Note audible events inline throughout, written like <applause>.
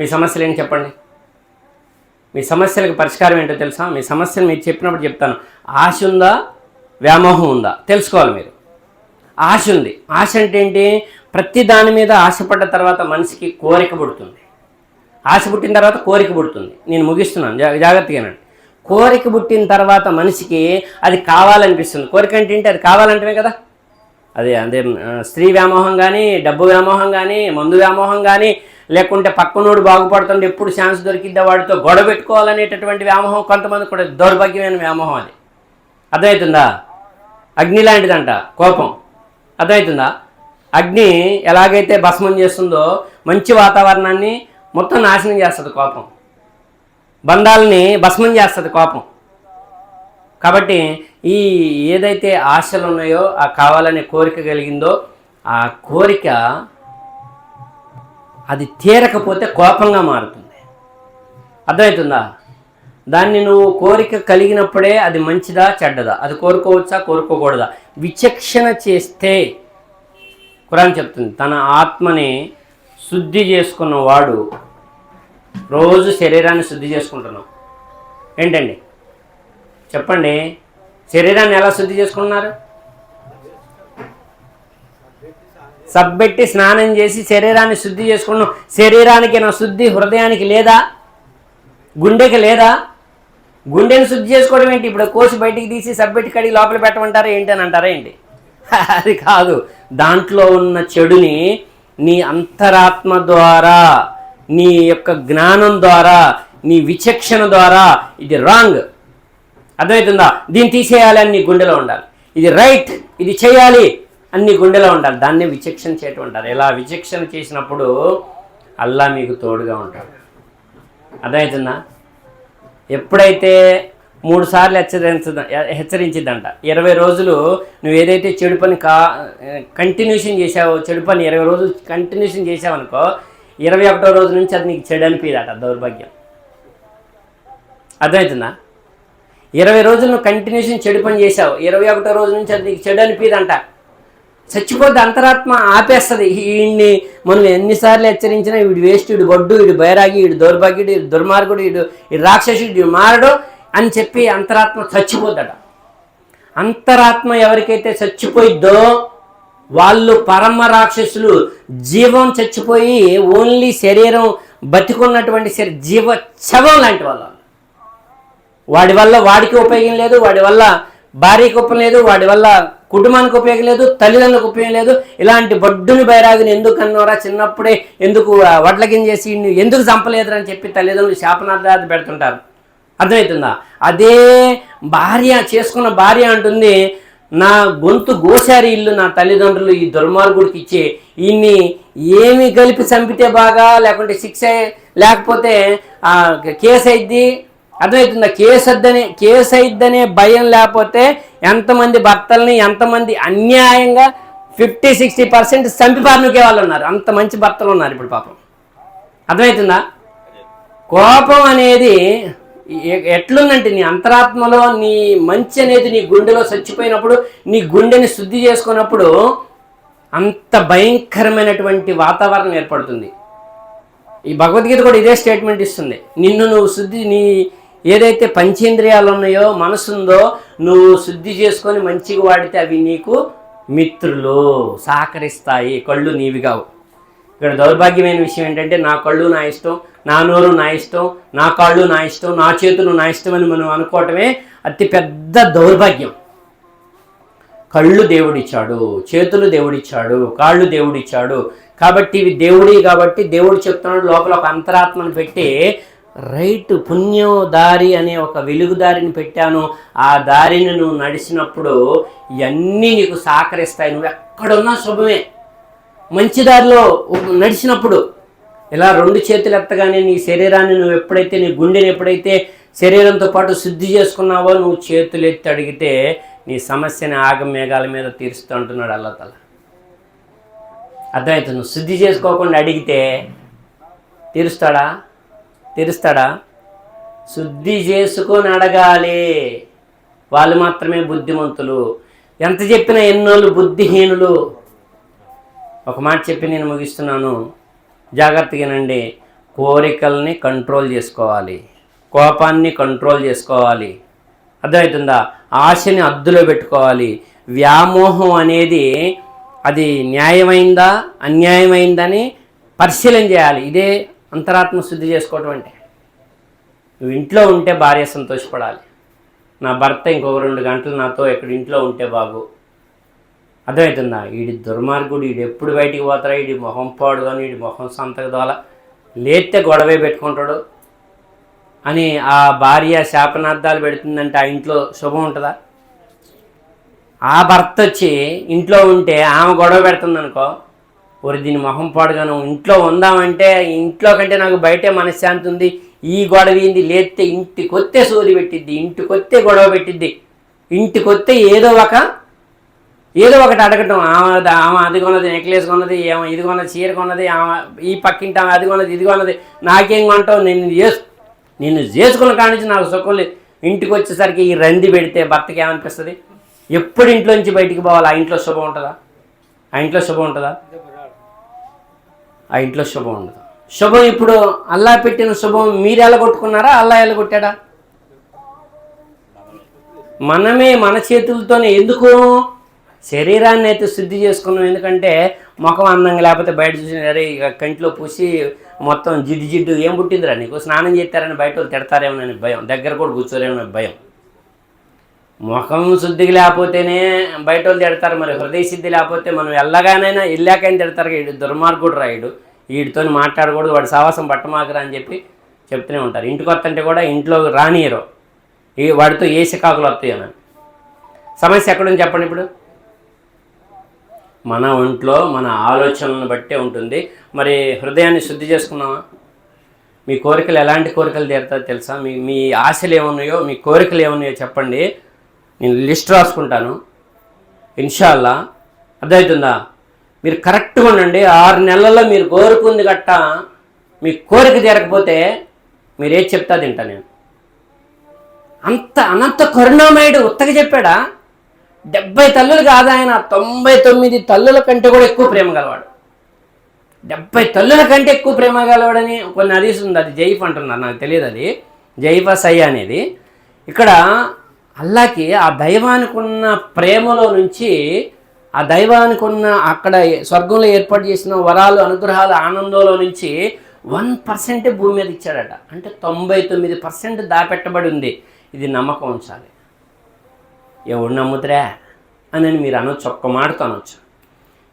మీ సమస్యలు ఏంటి చెప్పండి? మీ సమస్యలకు పరిష్కారం ఏంటో తెలుసా? మీ సమస్యలు మీరు చెప్పినప్పుడు చెప్తాను. ఆశ ఉందా? వ్యామోహం ఉందా? తెలుసుకోవాలి మీరు. ఆశ ఉంది. ఆశ అంటే ఏంటి? ప్రతి దాని మీద ఆశపడ్డ తర్వాత మనిషికి కోరిక పుడుతుంది. ఆశ పుట్టిన తర్వాత కోరిక పుడుతుంది. నేను ముగిస్తున్నాను. జాగ్రత్తగానండి కోరిక పుట్టిన తర్వాత మనిషికి అది కావాలనిపిస్తుంది. కోరిక అంటే ఏంటి? అది కావాలంటమే కదా. అదే అదే స్త్రీ వ్యామోహం కానీ డబ్బు వ్యామోహం కానీ మందు వ్యామోహం కానీ లేకుంటే పక్కనోడు బాగుపడుతుంటే ఎప్పుడు ఛాన్స్ దొరికిద్దా వాడితో గొడవ పెట్టుకోవాలనేటటువంటి వ్యామోహం కొంతమంది కూడా దౌర్భాగ్యమైన వ్యామోహం అది. అర్థమవుతుందా? అగ్ని లాంటిదంట కోపం. అర్థమవుతుందా? అగ్ని ఎలాగైతే భస్మం చేస్తుందో మంచి వాతావరణాన్ని మొత్తం నాశనం చేస్తుంది కోపం. బంధాలని భస్మం చేస్తుంది కోపం. కాబట్టి ఈ ఏదైతే ఆశలు ఉన్నాయో ఆ కావాలనే కోరిక కలిగిందో ఆ కోరిక అది తీరకపోతే కోపంగా మారుతుంది. అర్థమవుతుందా? దాన్ని నువ్వు కోరిక కలిగినప్పుడే అది మంచిదా చెడ్డదా? అది కోరుకోవచ్చా కోరుకోకూడదా? విచక్షణ చేస్తే కురాన్ చెప్తుంది తన ఆత్మని శుద్ధి చేసుకున్న వాడు రోజు శరీరాన్ని శుద్ధి చేసుకుంటున్నాం. ఏంటండి? చెప్పండి. శరీరాన్ని ఎలా శుద్ధి చేసుకున్నారు? సబ్బెట్టి స్నానం చేసి శరీరాన్ని శుద్ధి చేసుకున్నాం శరీరానికి నా శుద్ధి హృదయానికి లేదా? గుండెకి లేదా? గుండెని శుద్ధి చేసుకోవడం ఏంటి? ఇప్పుడు కోసి బయటికి తీసి సబ్బెట్టి కడిగి లోపల పెట్టమంటారా ఏంటి అని అంటారా ఏంటి? <laughs> అది కాదు. దాంట్లో ఉన్న చెడుని నీ అంతరాత్మ ద్వారా నీ యొక్క జ్ఞానం ద్వారా నీ విచక్షణ ద్వారా ఇది రాంగ్. అర్థమవుతుందా? దీన్ని తీసేయాలి అని నీ గుండెలో ఉండాలి. ఇది రైట్ ఇది చేయాలి అని నీ గుండెలో ఉండాలి. దాన్నే విచక్షణ చేయటం ఉంటారు ఇలా విచక్షణ చేసినప్పుడు అల్లా మీకు తోడుగా ఉంటాడు. అర్థమవుతుందా? ఎప్పుడైతే మూడు సార్లు హెచ్చరించద హెచ్చరించిద్దంట ఇరవై రోజులు నువ్వు ఏదైతే చెడు పని కా కంటిన్యూషన్ చేసావో చెడు పని ఇరవై రోజులు కంటిన్యూషన్ చేసావనుకో ఇరవై ఒకటో రోజు నుంచి అది నీకు చెడు అనిపించదట దౌర్భాగ్యం. అర్థమవుతుందా? ఇరవై రోజులు కంటిన్యూషన్ చెడు పని చేసావు ఇరవై ఒకటో రోజు నుంచి అది నీకు చెడు అనిపిదంట చచ్చిపోద్ది అంతరాత్మ ఆపేస్తుంది. వీడిని మనం ఎన్నిసార్లు హెచ్చరించినా వీడు వేస్ట్ వీడు బొడ్డు వీడు బైరాగి వీడు దౌర్భాగ్యుడు వీడు దుర్మార్గుడు వీడు వీడు రాక్షసుడు వీడు మారడు అని చెప్పి అంతరాత్మ చచ్చిపోద్దట. అంతరాత్మ ఎవరికైతే చచ్చిపోయిద్దో వాళ్ళు పరమ రాక్షసులు జీవం చచ్చిపోయి ఓన్లీ శరీరం బతికున్నటువంటి శరీ జీవ చవం లాంటి వాళ్ళు. వాడి వల్ల వాడికి ఉపయోగం లేదు వాడి వల్ల భార్యకి ఉపయోగం లేదు వాడి వల్ల కుటుంబానికి ఉపయోగం లేదు తల్లిదండ్రులకు ఉపయోగం లేదు. ఇలాంటి బొడ్డుని బైరాగిని ఎందుకు అన్నోరా? చిన్నప్పుడే ఎందుకు ఆ, చేసి ఎందుకు చంపలేదురా అని చెప్పి తల్లిదండ్రులు శాపనార్థాలు పెడుతుంటారు. అర్థమవుతుందా? అదే భార్య చేసుకున్న భార్య అంటుంది నా గొంతు గోశారి ఇల్లు నా తల్లిదండ్రులు ఈ దుర్మార్గుడికి ఇచ్చి ఈయన్ని ఏమి కలిపి చంపితే బాగా లేకుంటే శిక్ష లేకపోతే కేసు అయిద్ది అర్థమవుతుందా? కేసు వద్దనే కేసు అయిద్దనే భయం లేకపోతే ఎంతమంది భర్తల్ని ఎంతమంది అన్యాయంగా ఫిఫ్టీ సిక్స్టీ పర్సెంట్ చంపిపారునుకే వాళ్ళు ఉన్నారు అంత మంచి భర్తలు ఉన్నారు ఇప్పుడు పాపం. అర్థమవుతుందా? కోపం అనేది ఎట్లుందంటే నీ అంతరాత్మలో నీ మంచి అనేది నీ గుండెలో చచ్చిపోయినప్పుడు నీ గుండెని శుద్ధి చేసుకున్నప్పుడు అంత భయంకరమైనటువంటి వాతావరణం ఏర్పడుతుంది. ఈ భగవద్గీత కూడా ఇదే స్టేట్మెంట్ ఇస్తుంది. నిన్ను నువ్వు శుద్ధి నీ ఏదైతే పంచేంద్రియాలు ఉన్నాయో మనసుందో నువ్వు శుద్ధి చేసుకొని మంచిగా వాడితే అవి నీకు మిత్రులు. సహకరిస్తాయి. కళ్ళు నీవి కావు ఇక్కడ దౌర్భాగ్యమైన విషయం ఏంటంటే నా కళ్ళు నా ఇష్టం నా నోరు నా ఇష్టం నా కాళ్ళు నా ఇష్టం నా చేతులు నా ఇష్టం అని మనం అనుకోవటమే అతి పెద్ద దౌర్భాగ్యం. కళ్ళు దేవుడిచ్చాడు చేతులు దేవుడిచ్చాడు కాళ్ళు దేవుడిచ్చాడు. కాబట్టి ఇవి దేవుడి కాబట్టి దేవుడు చెప్తున్నాడు లోపల ఒక అంతరాత్మను పెట్టి రైట్ పుణ్యం దారి అనే ఒక వెలుగు దారిని పెట్టాను. ఆ దారిని నువ్వు నడిచినప్పుడు ఇవన్నీ నీకు సహకరిస్తాయి. నువ్వు ఎక్కడున్నా శుభమే. మంచి దారిలో నడిచినప్పుడు ఇలా రెండు చేతులు ఎత్తగానే నీ శరీరాన్ని నువ్వు ఎప్పుడైతే నీ గుండెని ఎప్పుడైతే శరీరంతో పాటు శుద్ధి చేసుకున్నావో నువ్వు చేతులు ఎత్తి అడిగితే నీ సమస్యని ఆగమేఘాల మీద తీరుస్తూ అంటున్నాడు అల్లతల అర్థమవుతుంది నువ్వు శుద్ధి చేసుకోకుండా అడిగితే తీరుస్తాడా? తీరుస్తాడా? శుద్ధి చేసుకొని అడగాలి. వాళ్ళు మాత్రమే బుద్ధిమంతులు. ఎంత చెప్పినా ఎన్నోళ్ళు బుద్ధిహీనులు. ఒక మాట చెప్పి నేను ముగిస్తున్నాను. జాగ్రత్తగానండి కోరికల్ని కంట్రోల్ చేసుకోవాలి. కోపాన్ని కంట్రోల్ చేసుకోవాలి. అర్థమవుతుందా? ఆశని అద్దులో పెట్టుకోవాలి. వ్యామోహం అనేది అది న్యాయమైందా అన్యాయమైందని పరిశీలన చేయాలి. ఇదే అంతరాత్మ శుద్ధి చేసుకోవటం అంటే. నువ్వు ఇంట్లో ఉంటే భార్య సంతోషపడాలి. నా భర్త ఇంకొక రెండు గంటలు నాతో ఇక్కడ ఇంట్లో ఉంటే బాగు. అర్థమవుతుందా వీడి దుర్మార్గుడు వీడు ఎప్పుడు బయటికి పోతారా? వీడి మొహం పాడు కానీ వీడి మొహం సంతక దోల లేతే గొడవే పెట్టుకుంటాడు. అని ఆ భార్య శాపనార్థాలు పెడుతుందంటే ఆ ఇంట్లో శుభం ఉంటుందా? ఆ భర్త వచ్చి ఇంట్లో ఉంటే ఆమె గొడవ పెడుతుందనుకో ఒరి దీని మొహం పాడుగాను. ఇంట్లో ఉందామంటే ఇంట్లో కంటే నాకు బయటే మనశ్శాంతి ఉంది. ఈ గొడవ ఏంది? లేస్తే ఇంటికొత్తే సోది పెట్టిద్ది ఇంటికొత్తే గొడవ పెట్టిద్ది. ఇంటికొత్తే ఏదో ఒక ఏదో ఒకటి అడగటం. ఆమె ఆమె అది కొన్నది నెక్లెస్ కొన్నది ఆమె ఇది కొన్నది చీర కొన్నది ఆమె ఈ పక్కింటి ఆమె అది కొన్నది ఇది కొన్నది. నాకేం కొంటావు? నేను చేసు నిన్ను చేసుకున్న కాడి నుంచి నాకు సుఖం లేదు. ఇంటికి వచ్చేసరికి ఈ రంది పెడితే భర్తకి ఏమనిపిస్తుంది? ఎప్పుడు ఇంట్లోంచి బయటికి పోవాలి? ఆ ఇంట్లో శుభం ఉంటుందా? ఆ ఇంట్లో శుభం ఉంటుందా? ఆ ఇంట్లో శుభం ఉండదు. శుభం ఇప్పుడు అల్లా పెట్టిన శుభం మీరు ఎలా కొట్టుకున్నారా? అల్లా ఎలా కొట్టాడా? మనమే మన చేతులతోనే ఎందుకు? శరీరాన్ని అయితే శుద్ధి చేసుకున్నాం. ఎందుకంటే ముఖం అందంగా లేకపోతే బయట చూసినారే ఇక కంటిలో పూసి మొత్తం జిడ్డు జిడ్డు ఏం పుట్టిందిరా? నీకు స్నానం చేస్తారని బయట వాళ్ళు తిడతారేమోనని భయం. దగ్గర కూడా కూర్చోలేమని భయం. ముఖం శుద్ధికి లేకపోతేనే బయట వాళ్ళు తిడతారు మరి హృదయ శుద్ధి లేకపోతే మనం ఎల్లగానైనా వెళ్ళాకైనా తిడతారు వీడు దుర్మార్గుడు రాయుడు వీడితో మాట్లాడకూడదు వాడు సావాసం పట్టమాకరా అని చెప్పి చెప్తూనే ఉంటారు. ఇంటికి వస్తుంటే కూడా ఇంట్లో రానియరు. ఈ వాడితో ఏ శికాకులు వస్తాయని అని. సమస్య ఎక్కడుంది చెప్పండి ఇప్పుడు? మన ఒంట్లో మన ఆలోచనలను బట్టే ఉంటుంది. మరి హృదయాన్ని శుద్ధి చేసుకున్నామా మీ కోరికలు ఎలాంటి కోరికలు తీరుతాయో తెలుసా? మీ మీ ఆశలు ఏమున్నాయో మీ కోరికలు ఏమున్నాయో చెప్పండి. నేను లిస్ట్ రాసుకుంటాను. ఇన్షాల్లా. అర్థమవుతుందా? మీరు కరెక్ట్గా ఉండండి. ఆరు నెలల్లో మీరు కోరుకుంది గట్ట మీ కోరిక తీరకపోతే మీరేం చెప్తా తింటా నేను. అంత అనంత కరుణామయుడు ఉత్తగా చెప్పాడా? డెబ్బై తల్లులు కాదు ఆయన. తొంభై తొమ్మిది తల్లుల కంటే కూడా ఎక్కువ ప్రేమ గలవాడు. డెబ్బై తల్లుల కంటే ఎక్కువ ప్రేమ గలవాడని కొన్ని హదీస్ ఉంది. అది జైఫ్ అంటున్నారు. నాకు తెలియదు అది. జైఫా సై అనేది. ఇక్కడ అల్లాకి ఆ దైవానికి ఉన్న ప్రేమలో నుంచి ఆ దైవానికి ఉన్న అక్కడ స్వర్గంలో ఏర్పాటు చేసిన వరాలు అనుగ్రహాలు ఆనందంలో నుంచి వన్ పర్సెంట్ భూమి మీద ఇచ్చాడట. అంటే తొంభై తొమ్మిది పర్సెంట్ దాపెట్టబడి ఉంది. ఇది నమ్మకం ఉంచాలి. ఎవడు నమ్ముతురా? అని మీరు అనొచ్చు ఒక్క మాటతో అనొచ్చు.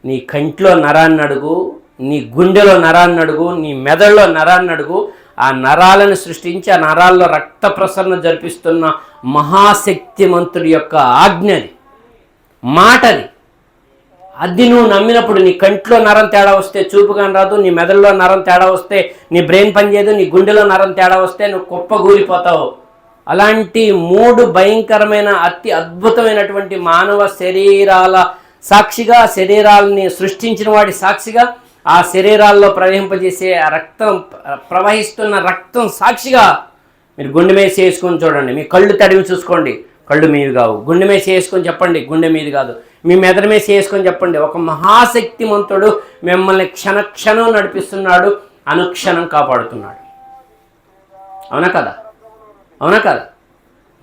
నీ కంట్లో నరాన్ని అడుగు నీ గుండెలో నరాన్ని అడుగు నీ మెదడులో నరాన్ని అడుగు ఆ నరాలను సృష్టించి ఆ నరాల్లో రక్త ప్రసరణ జరిపిస్తున్న మహాశక్తిమంతుడి యొక్క ఆజ్ఞది. మాటది. అది నువ్వు నమ్మినప్పుడు నీ కంట్లో నరం తేడా వస్తే చూపు రాదు నీ మెదడులో నరం తేడా వస్తే నీ బ్రెయిన్ పనిచేయదు నీ గుండెలో నరం తేడా వస్తే నువ్వు కుప్పగూలిపోతావు. అలాంటి మూడు భయంకరమైన అతి అద్భుతమైనటువంటి మానవ శరీరాల సాక్షిగా శరీరాలని సృష్టించిన వాడి సాక్షిగా ఆ శరీరాల్లో ప్రవహింపజేసే ఆ రక్తం ప్రవహిస్తున్న రక్తం సాక్షిగా మీరు గుండె మీద చేసుకొని చూడండి. మీ కళ్ళు తడివి చూసుకోండి. కళ్ళు మీవి కావు. గుండె మీద చేసుకొని చెప్పండి. గుండె మీది కాదు. మీ మెదడు మీద చేసుకొని చెప్పండి. ఒక మహాశక్తిమంతుడు మిమ్మల్ని క్షణక్షణం నడిపిస్తున్నాడు. అనుక్షణం కాపాడుతున్నాడు. అవునా కదా? అవునా కదా?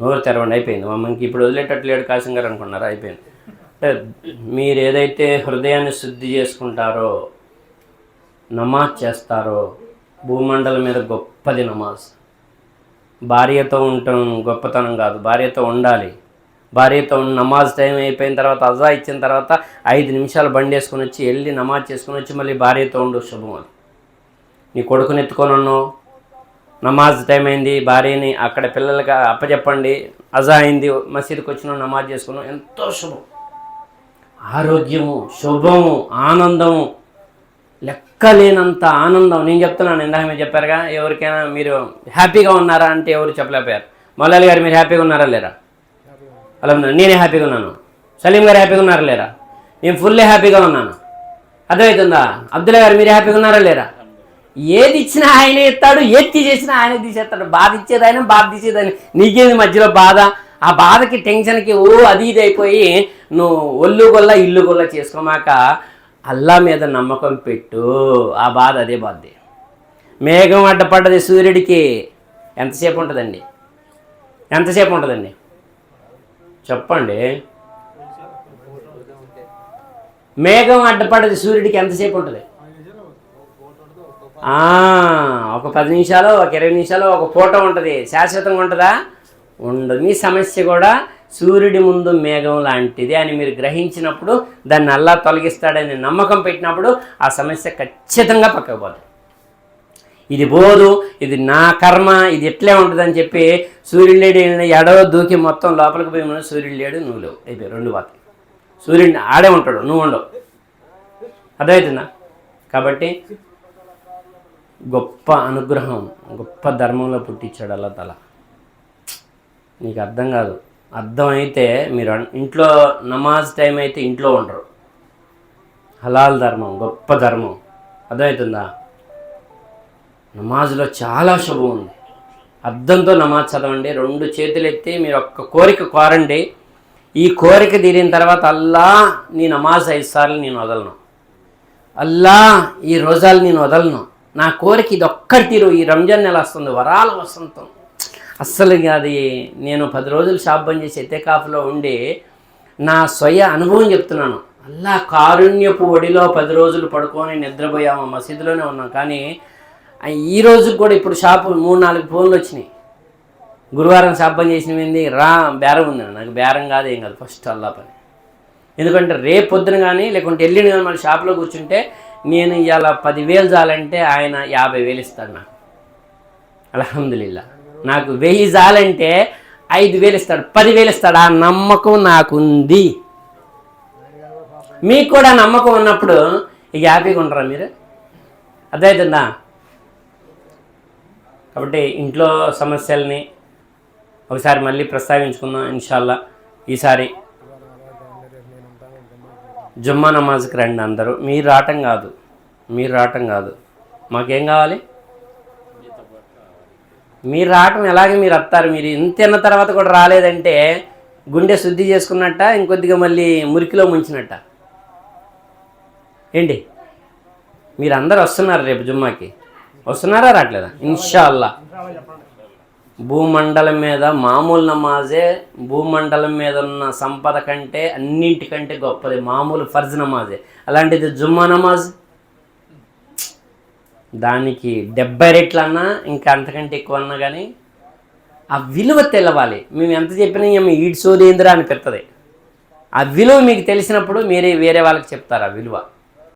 నోరు తెరవండి. అయిపోయింది. మమ్మల్ని ఇప్పుడు వదిలేటట్లు లేడు. కాసం అనుకున్నారు. అయిపోయింది. అంటే మీరు ఏదైతే హృదయాన్ని శుద్ధి చేసుకుంటారో నమాజ్ చేస్తారో? భూమండలం మీద గొప్పది నమాజ్. భార్యతో ఉండటం గొప్పతనం కాదు. భార్యతో ఉండాలి. భార్యతో ఉన్న నమాజ్ టైం అయిపోయిన తర్వాత అజా ఇచ్చిన తర్వాత ఐదు నిమిషాలు బండి వేసుకొని వచ్చి వెళ్ళి నమాజ్ చేసుకొని వచ్చి మళ్ళీ భార్యతో ఉండు శుభం. అది నీ కొడుకుని ఎత్తుకొని ఉన్నావు నమాజ్ టైం అయింది. భార్యని అక్కడ పిల్లలకి అప్పచెప్పండి. అజా అయింది. మసీద్కి వచ్చిన నమాజ్ చేసుకున్నాం. ఎంతో శుభం. ఆరోగ్యము శుభము ఆనందము. లెక్కలేనంత ఆనందం. నేను చెప్తున్నాను ఇందాక మీరు చెప్పారుగా ఎవరికైనా మీరు హ్యాపీగా ఉన్నారా అంటే ఎవరు చెప్పలేకపోయారు. మల్లాలి గారు మీరు హ్యాపీగా ఉన్నారా లేరా? అలా నేనే హ్యాపీగా ఉన్నాను. సలీం గారు హ్యాపీగా ఉన్నారా లేరా? నేను ఫుల్లీ హ్యాపీగా ఉన్నాను. అర్థమవుతుందా? అబ్దుల్లా గారు మీరు హ్యాపీగా ఉన్నారా లేరా? ఏది ఇచ్చినా ఆయనే ఇస్తాడు ఎత్తి తీసేసినా ఆయనే తీసేస్తాడు. బాధ ఇచ్చేది ఆయన బాధ తీసేది ఆయన మధ్యలో బాధ? ఆ బాధకి టెన్షన్కి ఓ అది ఇది అయిపోయి నువ్వు ఒళ్ళు గొల్ల ఇల్లు గొల్ల చేసుకోమాక అల్లా మీద నమ్మకం పెట్టు. ఆ బాధ అదే బాధే. మేఘం అడ్డపడ్డది సూర్యుడికి. ఎంతసేపు ఉంటుందండి? ఎంతసేపు ఉంటుందండి? చెప్పండి. మేఘం అడ్డపడ్డది సూర్యుడికి ఎంతసేపు ఉంటుంది? ఒక పది నిమిషాలు ఒక ఇరవై నిమిషాలు ఒక ఫోటో ఉంటుంది. శాశ్వతంగా ఉంటుందా? ఉండదు. మీ సమస్య కూడా సూర్యుడి ముందు మేఘం లాంటిది అని మీరు గ్రహించినప్పుడు దాన్ని అల్లా తొలగిస్తాడని నమ్మకం పెట్టినప్పుడు ఆ సమస్య ఖచ్చితంగా పక్కకపోతుంది ఇది బోధు ఇది నా కర్మ ఇది ఎట్లే ఉంటుందని చెప్పి సూర్యుడు లేడు ఎడవ దూకి మొత్తం లోపలికి పోయి ఉన్న సూర్యుడు లేడు నువ్వు లేవు. అయిపోయి రెండు వాత సూర్యుడిని ఆడే ఉంటాడు నువ్వు ఉండవు. అర్థమవుతుందా? కాబట్టి గొప్ప అనుగ్రహం గొప్ప ధర్మంలో పుట్టించాడు అలా తల. నీకు అర్థం కాదు. అర్థం అయితే మీరు ఇంట్లో నమాజ్ టైం అయితే ఇంట్లో ఉండరు. హలాల్ ధర్మం గొప్ప ధర్మం. అర్థమవుతుందా? నమాజ్లో చాలా శుభం ఉంది. అర్థంతో నమాజ్ చదవండి రెండు చేతులు ఎత్తి మీరు ఒక్క కోరిక కోరండి. ఈ కోరిక తీరిన తర్వాత అల్లా నీ నమాజ్ ఐదు సార్లు నేను వదలను. అల్లా ఈ రోజాలు నేను వదలను. నా కోరిక ఇది ఒక్కటి తీరు. ఈ రంజాన్ నెల వస్తుంది వరాల వసంతం. అస్సలు అది నేను పది రోజులు షాప్ బంద్ చేసి ఎత్తేకాఫ్లో ఉండి నా స్వయ అనుభవం చెప్తున్నాను. అల్లా కారుణ్యపు ఒడిలో పది రోజులు పడుకొని నిద్రపోయాము. మసీదులోనే ఉన్నాం. కానీ ఈ రోజు కూడా ఇప్పుడు షాపు మూడు నాలుగు ఫోన్లు వచ్చినాయి. గురువారం షాప్ బంద్ ఏంది? రా బేరం ఉంది. నాకు బేరం కాదు ఏం కాదు. ఫస్ట్ అల్లా పని. ఎందుకంటే రేపు పొద్దున కానీ లేకుంటే వెళ్ళిన కానీ మన షాప్లో కూర్చుంటే నేను ఇవాళ పదివేలు చాలంటే ఆయన యాభై వేలు ఇస్తాడు నాకు. అలహమ్దుల్లా నాకు వెయ్యి జాలంటే ఐదు వేలు ఇస్తాడు పదివేలు ఇస్తాడు? ఆ నమ్మకం నాకుంది. మీకు కూడా నమ్మకం ఉన్నప్పుడు ఇక హ్యాపీగా ఉంటారా మీరు? అర్థమవుతుందా కాబట్టి ఇంట్లో సమస్యల్ని ఒకసారి మళ్ళీ ప్రస్తావించుకుందాం ఇన్షాల్లా. ఈసారి జుమ్మా నమాజ్కి రండి అందరూ. మీరు రావటం కాదు. మీరు రావటం కాదు. మాకేం కావాలి? మీరు రావటం ఎలాగే మీరు వస్తారు మీరు ఇంత తిన్న తర్వాత కూడా రాలేదంటే గుండె శుద్ధి చేసుకున్నట్ట ఇంకొద్దిగా మళ్ళీ మురికిలో ముంచినట్ట? ఏంటి? మీరు అందరు వస్తున్నారు రేపు జుమ్మాకి. వస్తున్నారా రావట్లేదా? ఇన్షాల్లా. భూమండలం మీద మామూలు నమాజే భూమండలం మీద ఉన్న సంపద కంటే అన్నింటికంటే గొప్పది మామూలు ఫర్జ్ నమాజే. అలాంటిది జుమ్మా నమాజ్? దానికి డెబ్బై రెట్లు అన్నా ఇంకా అంతకంటే ఎక్కువ అన్నా కానీ ఆ విలువ తెలవాలి. మేము ఎంత చెప్పినా ఏమి ఈడ్సోదేంద్రా అని పెడుతుంది ఆ విలువ మీకు తెలిసినప్పుడు మీరే వేరే వాళ్ళకి చెప్తారు ఆ విలువ.